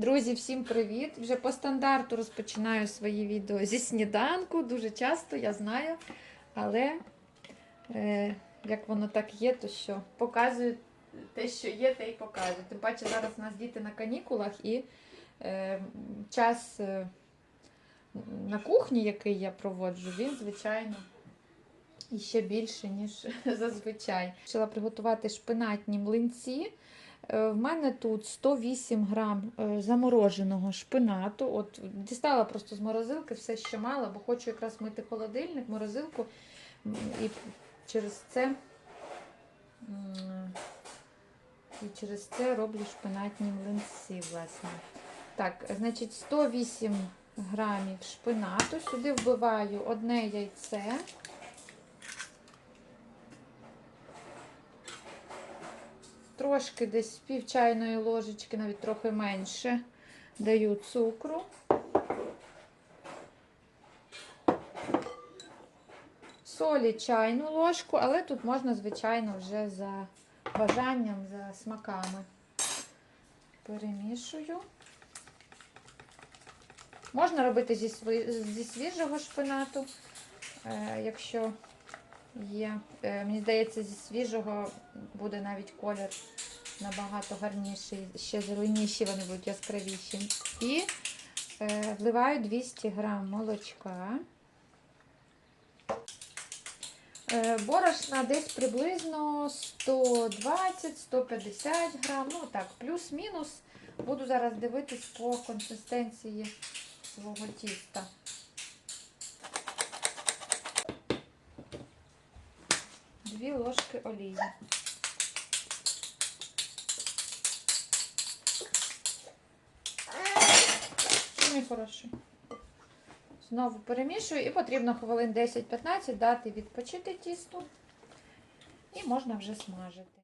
Друзі, всім привіт! Вже по стандарту розпочинаю свої відео зі сніданку. Дуже часто, я знаю. Але е, як воно так є, то що показую те, що є, те й показую. Тим паче зараз у нас діти на канікулах і е, час е, на кухні, який я проводжу, він, звичайно, і ще більше, ніж зазвичай. Почала приготувати шпинатні млинці. Е, В мене тут 108 грам е, замороженого шпинату. От дістала просто з морозилки все, що мала, бо хочу якраз мити холодильник, морозилку. І через це і через це роблю шпинатні млинці, власне. Так, значить, 108 грамів шпинату. Сюди вбиваю одне яйце. Трошки десь пів чайної ложечки, навіть трохи менше, даю цукру. Солі чайну ложку, але тут можна, звичайно, вже за бажанням, за смаками. Перемішую. Можна робити зі, свіжого шпинату, е, якщо є. Е, мені здається, зі свіжого буде навіть колір набагато гарніший, ще зеленіші вони будуть яскравіші. І е, вливаю 200 грам молочка. Е, борошна десь приблизно 120-150 грам, ну так, плюс-мінус. Буду зараз дивитись по консистенції свого тіста. Дві ложки олії. Мій хороший? Знову перемішую і потрібно хвилин 10-15 дати відпочити тісту. І можна вже смажити.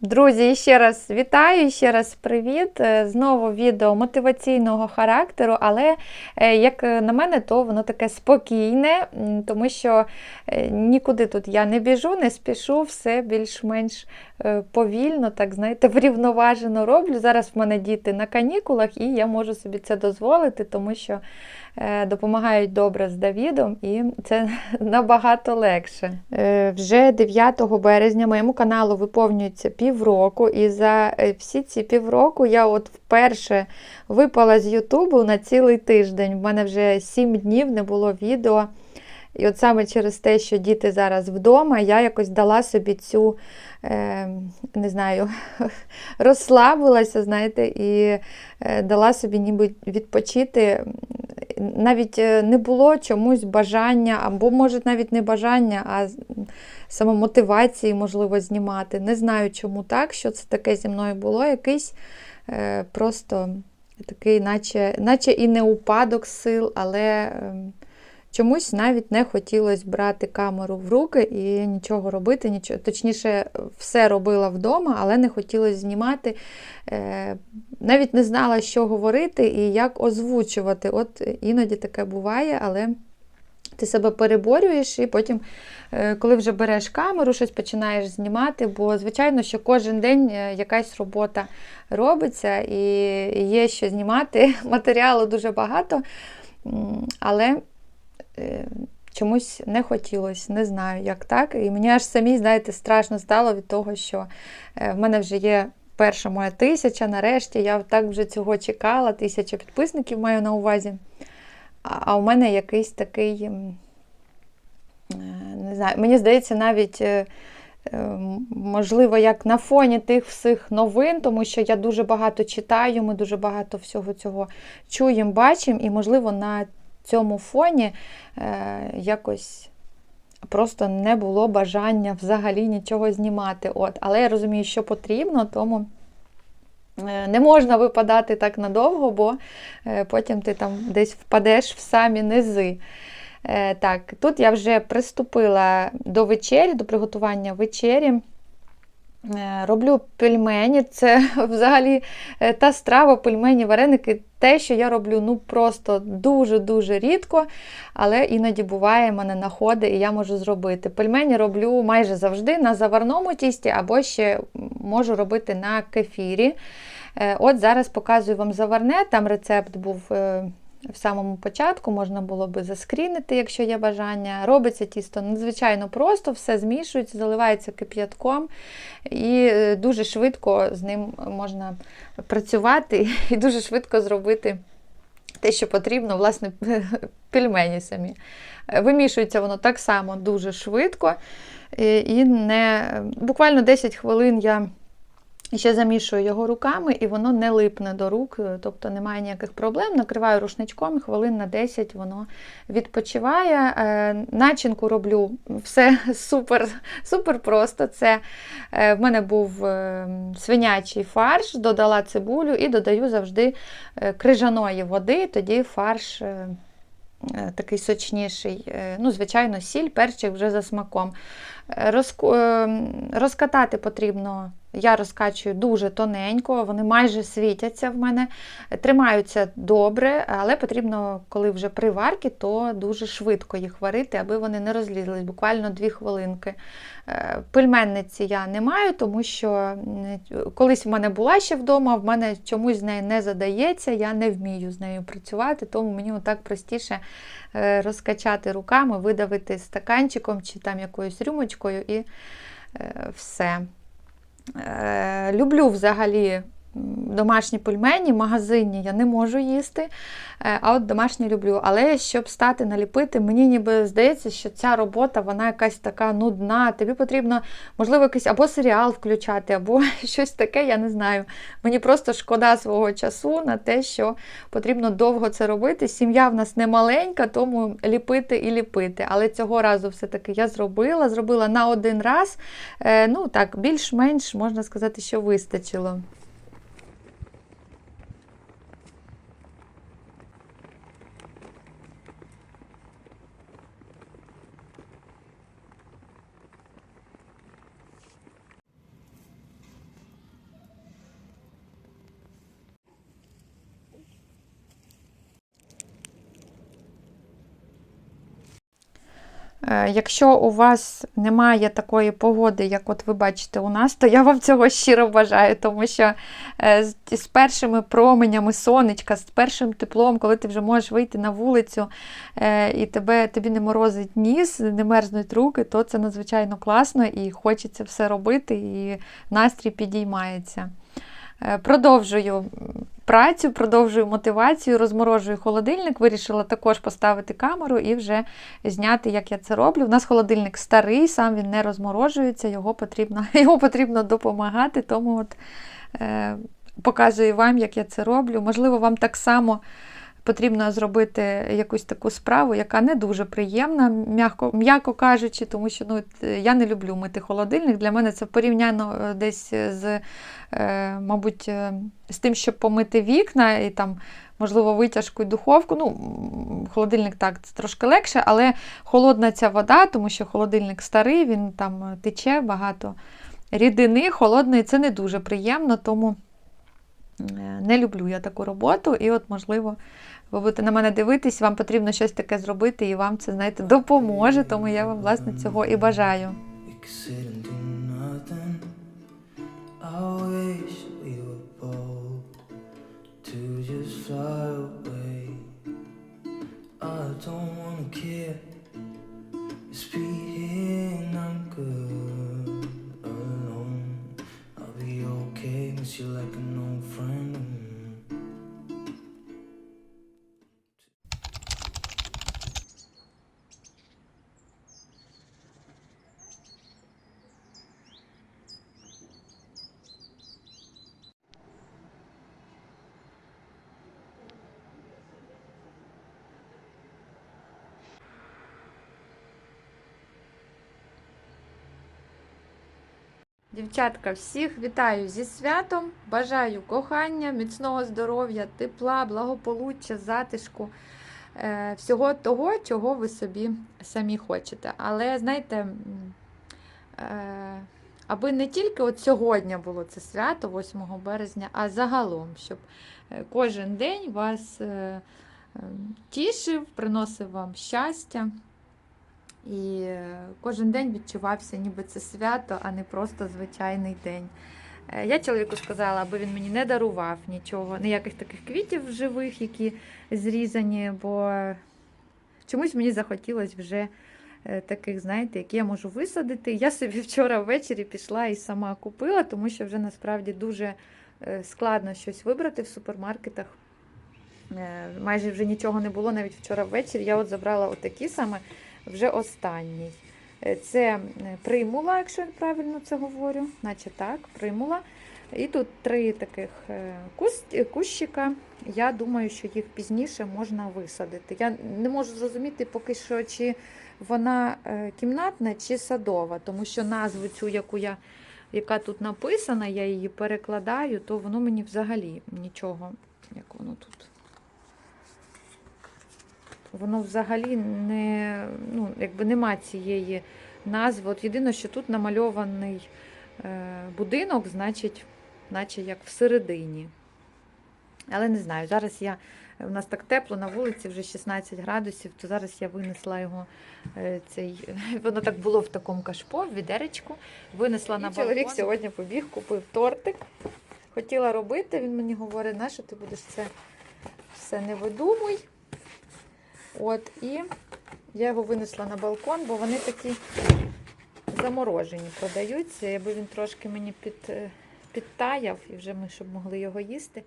Друзі, ще раз вітаю, ще раз привіт. Е, Знову відео мотиваційного характеру, але, е, як на мене, то воно таке спокійне, тому що е, нікуди тут я не біжу, не спішу, все більш-менш повільно, так знаєте, врівноважено роблю. Зараз в мене діти на канікулах, і я можу собі це дозволити, тому що допомагають добре з Давідом, і це набагато легше. Вже 9 березня моєму каналу виповнюється півроку, і за е, всі ці півроку я от вперше випала з Ютубу на цілий тиждень. В мене вже 7 днів не було відео. І от саме через те, що діти зараз вдома, я якось дала собі цю, е, не знаю, розслабилася, знаєте, і е, дала собі ніби відпочити. Навіть е, не було чомусь бажання, або, може, навіть не бажання, а самомотивації, можливо, знімати. Не знаю, чому так, що це таке зі мною було. Якийсь е, просто такий, наче, наче і не упадок сил, але. ем, чомусь навіть не хотілося брати камеру в руки і нічого робити, нічого, точніше, все робила вдома, але не хотілося знімати. Е, навіть не знала, що говорити і як озвучувати. От іноді таке буває, але ти себе переборюєш, і потім, е, коли вже береш камеру, щось починаєш знімати, бо, звичайно, що кожен день е, якась робота робиться і є що знімати. Матеріалу дуже багато, але чомусь не хотілося, не знаю, як так. І мені аж самі, знаєте, страшно стало від того, що в мене вже є. Перша моя тисяча, нарешті, я так вже цього чекала, тисяча підписників маю на увазі. А у мене якийсь такий, е, не знаю, мені здається, навіть, е, е, можливо, як на фоні тих всіх новин, тому що я дуже багато читаю, ми дуже багато всього цього чуємо, бачимо, і, можливо, на цьому фоні якось. Просто не було бажання взагалі нічого знімати. От. Але я розумію, що потрібно, тому Е, не можна випадати так надовго, бо е, потім ти там десь впадеш в самі низи. Е, так, Тут я вже приступила до вечері, до приготування вечері. Роблю пельмені, це взагалі та страва, пельмені, вареники, те, що я роблю ну просто дуже-дуже рідко, але іноді буває, мене находи, і я можу зробити. Пельмені роблю майже завжди на заварному тісті, або ще можу робити на кефірі. Е, от зараз показую вам заварне, там рецепт був е, в самому початку, можна було би заскрінити, якщо є бажання. Робиться тісто надзвичайно просто, все змішується, заливається кип'ятком, і е, дуже швидко з ним можна працювати і дуже швидко зробити. Те, що потрібно, власне, пельмені самі. Вимішується воно так само дуже швидко. І не буквально 10 хвилин я ще замішую його руками, і воно не липне до рук, е, тобто немає ніяких проблем. Накриваю рушничком, хвилин на 10 воно відпочиває. Е, начинку роблю все супер супер просто. Це е, В мене був свинячий фарш, додала цибулю і додаю завжди крижаної води, тоді фарш. Такий сочніший, ну, звичайно, сіль, перчик вже за смаком. Розкатати потрібно я розкачую дуже тоненько, вони майже світяться в мене, тримаються добре, але потрібно, коли вже при варці, то дуже швидко їх варити, аби вони не розлізлись, буквально 2 хвилинки. Е, пельменниці я не маю, тому що колись в мене була ще вдома, в мене чомусь з нею не задається, я не вмію з нею працювати, тому мені так простіше е, розкачати руками, видавити стаканчиком чи там якоюсь рюмочкою і е, все. Е, люблю взагалі домашні пельмені, магазинні я не можу їсти, е, а от домашні люблю. Але щоб стати наліпити, мені ніби здається, що ця робота вона якась така нудна. Тобі потрібно, можливо, якийсь або серіал включати, або щось таке, я не знаю. Мені просто шкода свого часу на те, що потрібно довго це робити. Сім'я в нас не маленька, тому ліпити і ліпити. Але цього разу все-таки я зробила, зробила на один раз. Е, ну так, більш-менш можна сказати, що вистачило. Якщо у вас немає такої погоди, як от ви бачите у нас, то я вам цього щиро бажаю, тому що е, з першими променями сонечка, з першим теплом, коли ти вже можеш вийти на вулицю е, і тебе, тобі не морозить ніс, не мерзнуть руки, то це надзвичайно класно і хочеться все робити, і настрій підіймається. Продовжую працю, продовжую мотивацію, розморожую холодильник. Вирішила також поставити камеру і вже зняти, як я це роблю. У нас холодильник старий, сам він не розморожується, його потрібно його потрібно допомагати, тому от е, показую вам, як я це роблю. Можливо, вам так само. Потрібно зробити якусь таку справу, яка не дуже приємна, м'яко м'яко кажучи, тому що ну, я не люблю мити холодильник. Для мене це порівняно е, десь з, е, мабуть, е, з тим, щоб помити вікна і там можливо, витяжку і духовку. Ну, холодильник так, це трошки легше, але холодна ця вода, тому що холодильник старий, він там тече багато рідини, холодної, це не дуже приємно, тому не люблю я таку роботу. І от, можливо, ви будете на мене дивитись, вам потрібно щось таке зробити, і вам це, знаєте, допоможе, тому я вам, власне, цього і бажаю. Дівчатка, всіх вітаю зі святом. Бажаю кохання, міцного здоров'я, тепла, благополуччя, затишку, е, всього того, чого ви собі самі хочете. Але знаєте, е, аби не тільки от сьогодні було це свято, 8 березня, а загалом, щоб е, кожен день вас е, е, тішив, приносив вам щастя. І кожен день відчувався, ніби це свято, а не просто звичайний день. Е, Я чоловіку сказала, аби він мені не дарував нічого, ніяких таких квітів живих, які зрізані, бо чомусь мені захотілося вже е, таких, знаєте, які я можу висадити. Я собі вчора ввечері пішла і сама купила, тому що вже насправді дуже е, складно щось вибрати в супермаркетах. Майже вже нічого не було навіть вчора ввечері. Я от забрала отакі саме вже останній. Е, Це примула, якщо я правильно це говорю, наче так, примула. І тут три таких е, кущика. Я думаю, що їх пізніше можна висадити. Я не можу зрозуміти поки що, чи вона е, кімнатна чи садова, тому що назву цю, яку я, яка тут написана, я її перекладаю, то воно мені взагалі нічого, як воно тут. Воно взагалі не, ну, якби нема цієї назви. От єдине, що тут намальований е, будинок, значить, наче як всередині. Але не знаю, зараз я, у нас так тепло на вулиці, вже 16 градусів, то зараз я винесла його, е, цей, воно так було в такому кашпо, в відеречку, винесла на балкон. Чоловік сьогодні побіг, купив тортик. Хотіла робити, він мені говорить, на що ти будеш це все не видумуй. От, і я його винесла на балкон, бо вони такі заморожені продаються, аби він трошки мені під, е, підтаяв, і вже ми щоб могли його їсти.